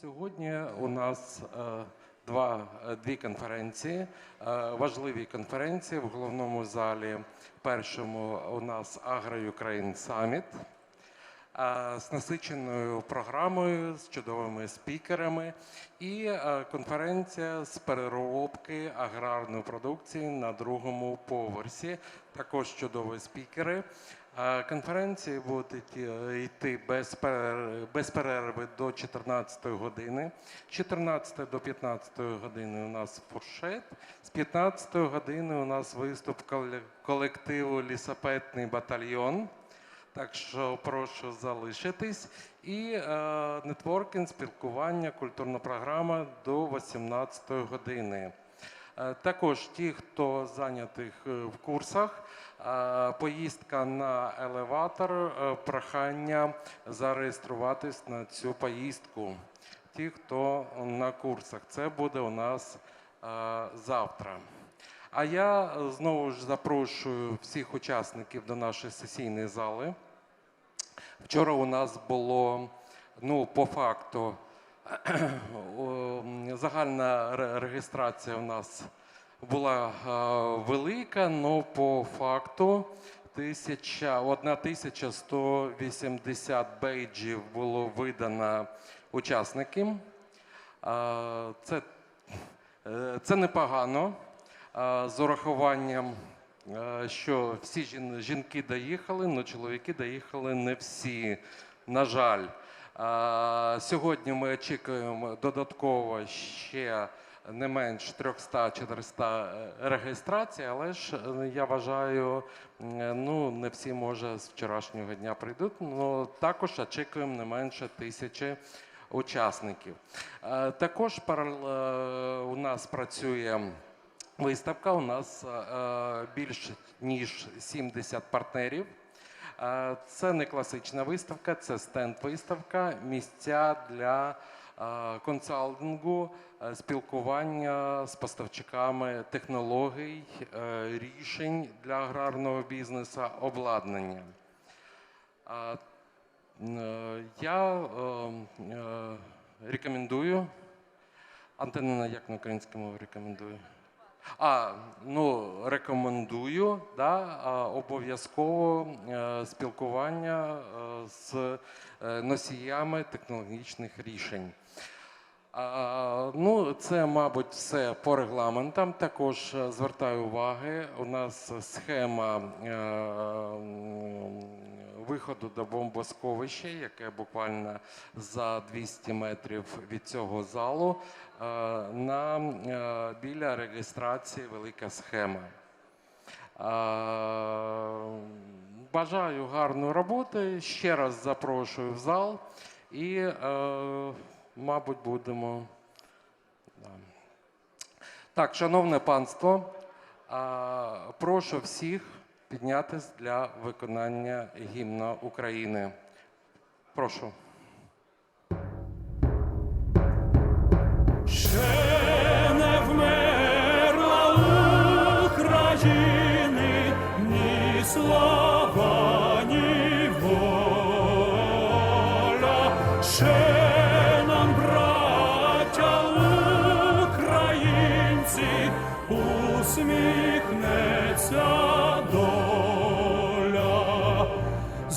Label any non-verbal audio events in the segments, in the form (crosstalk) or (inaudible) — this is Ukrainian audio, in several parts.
Сьогодні у нас е, два, е, дві конференції, е, важливі конференції в головному залі. Першому у нас Агро-Україн Саміт з насиченою програмою, з чудовими спікерами, і конференція з переробки аграрної продукції на другому поверсі. Також чудові спікери. Конференції будуть йти- без перерви, до 14 години. З 14 до 15 години у нас фуршет. З 15 години у нас виступ коле- колективу Лісопетний батальйон. Так що прошу залишитись. І е, нетворкінг, спілкування, культурна програма до 18 години. Е, Також ті, хто зайнятих е, в курсах, поїздка на елеватор, прохання зареєструватись на цю поїздку. Ті, хто на курсах, це буде у нас завтра. А я знову ж запрошую всіх учасників до нашої сесійної зали. Вчора у нас було, ну, по факту, (clears throat) загальна ре- реєстрація у нас була е, велика, але по факту тисяча, 1180 бейджів було видано учасникам. Е, Це, е, це непогано з урахуванням, що всі жінки доїхали, але чоловіки доїхали не всі. На жаль, Е, сьогодні ми очікуємо додатково ще не менш 300-400 реєстрацій, але ж е, я вважаю, е, ну не всі може з вчорашнього дня прийдуть. але також очікуємо не менше тисячі учасників. Е, Також е, у нас працює виставка. У нас е, більш ніж 70 партнерів. Е, Це не класична виставка, це стенд-виставка, місця для е, консалтингу, спілкування з поставщиками технологій, рішень для аграрного бізнесу, обладнання. Я рекомендую. Антонина, як на українській мові рекомендую? А, ну, рекомендую да, обов'язково е, спілкування е, з е, носіями технологічних рішень. А, ну, це, мабуть, все по регламентам. Також звертаю уваги. У нас схема виходу до бомбосховища, яке буквально за 200 метрів від цього залу. е, На е, біля реєстрації велика схема. Е, Бажаю гарної роботи. Ще раз запрошую в зал і, мабуть, будемо. Так, шановне панство, прошу всіх піднятись для виконання гімна України. Прошу.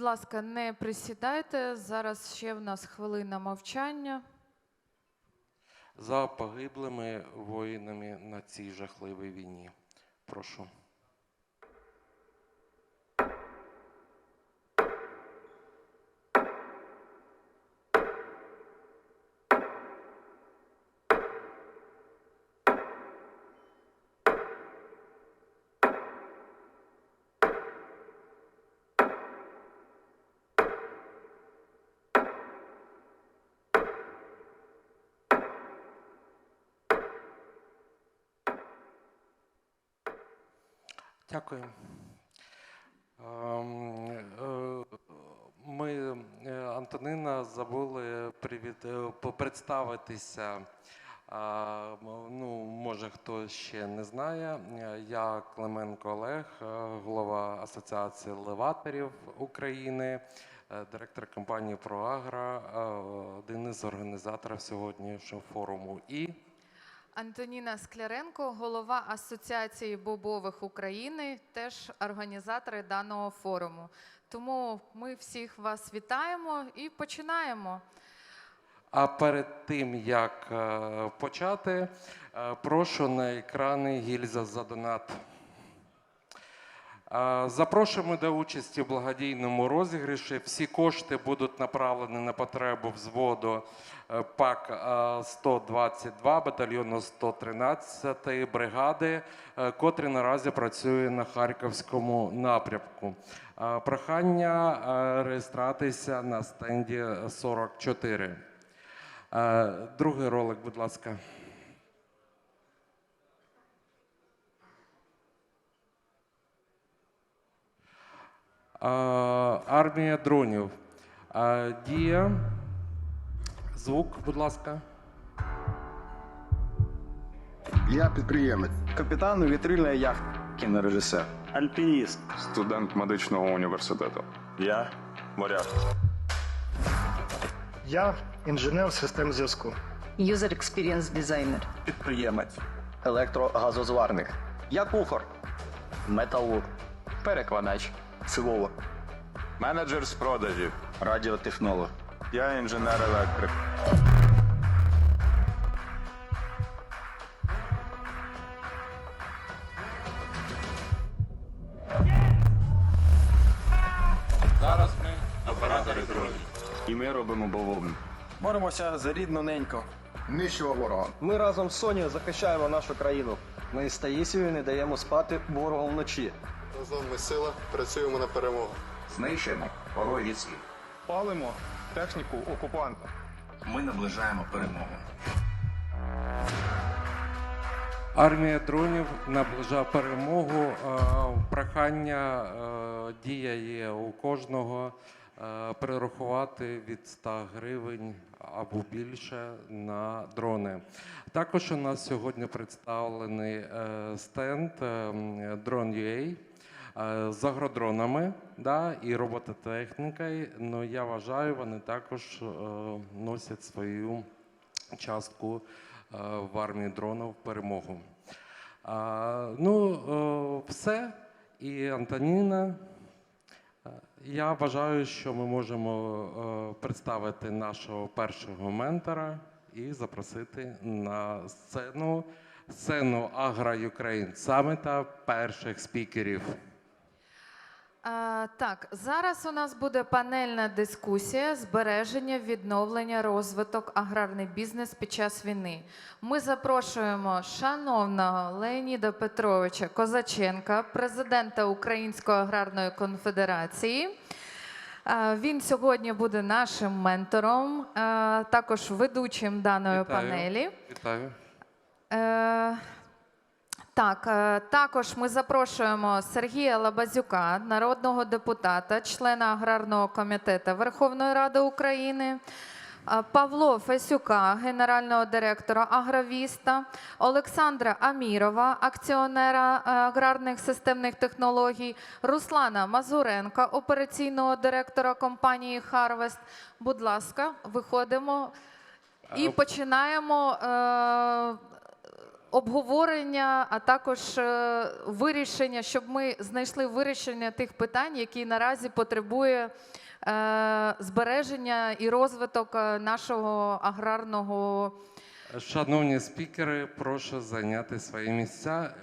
ласка, не присідайте. Зараз ще в нас хвилина мовчання. За погиблими воїнами на цій жахливій війні. Прошу. Дякую. Ем, е, Ми, е, Антонина, забули привіт, е, представитися. Ну, може, хто ще не знає. Я Клименко Олег, голова Асоціації елеваторів України, директор компанії «Проагра», один із організаторів сьогоднішнього форуму. І Антоніна Скляренко, голова Асоціації бобових України, теж організатори даного форуму. Тому ми всіх вас вітаємо і починаємо. А перед тим як е, почати, е, прошу на екрани гільза за донат. Запрошуємо до участі в благодійному розіграші. Всі кошти будуть направлені на потребу взводу е, ПАК е, 122 батальйону 113 бригади, е, котрий наразі працює на Харківському напрямку. Прохання е, реєструватися на стенді 44. Е, Другий ролик, будь ласка. Армія дронів. Дія. Звук, будь ласка. Я підприємець. Капітан вітрильної яхти. Кінорежисер. Альпініст. студент медичного університету. Я моряк. Я інженер систем зв'язку. User Experience Designer. Підприємець. Електрогазозварник. Я кухар. Металург. Перекладач. Філолог. Менеджер з продажів. Радіотехнолог. Я інженер-електрик. Зараз ми оператори дронів. І ми робимо бавовну. Боремося за рідну неньку. Нищого ворога. Ми разом з Сонією захищаємо нашу країну. Ми з Таїсією не даємо спати ворогу вночі. Разом ми сила, працюємо на перемогу. Знищуємо ворогі цілі. Палимо техніку окупанта. Ми наближаємо перемогу. Армія дронів наближає перемогу. Е, Прохання е, дія є у кожного е, перерахувати від 100 гривень або більше на дрони. Також у нас сьогодні представлений стенд е, м, Drone.ua з агродронами да, і робототехнікою. Ну, я вважаю, вони також е, носять свою частку е, в армії дронів перемогу. Ну, е, все. І Антоніна. Е, Я вважаю, що ми можемо е, представити нашого першого ментора і запросити на сцену сцену Агра Юкрейн саміта перших спікерів. А, так, зараз у нас буде панельна дискусія збереження, відновлення, розвиток аграрний бізнес під час війни. Ми запрошуємо шановного Леоніда Петровича Козаченка, президента Української аграрної конфедерації. Він сьогодні буде нашим ментором, також ведучим даної Вітаю. панелі. Вітаю. Так, е, також ми запрошуємо Сергія Лабазюка, народного депутата, члена аграрного комітету Верховної Ради України. е, Павло Фесюка, генерального директора Агровіста, Олександра Амірова, акціонера е, аграрних системних технологій, Руслана Мазуренка, операційного директора компанії Харвест. Будь ласка, виходимо і починаємо обговорення, а також е, вирішення, щоб ми знайшли вирішення тих питань, які наразі потребує е, збереження і розвиток е, нашого аграрного. Шановні спікери, прошу зайняти свої місця.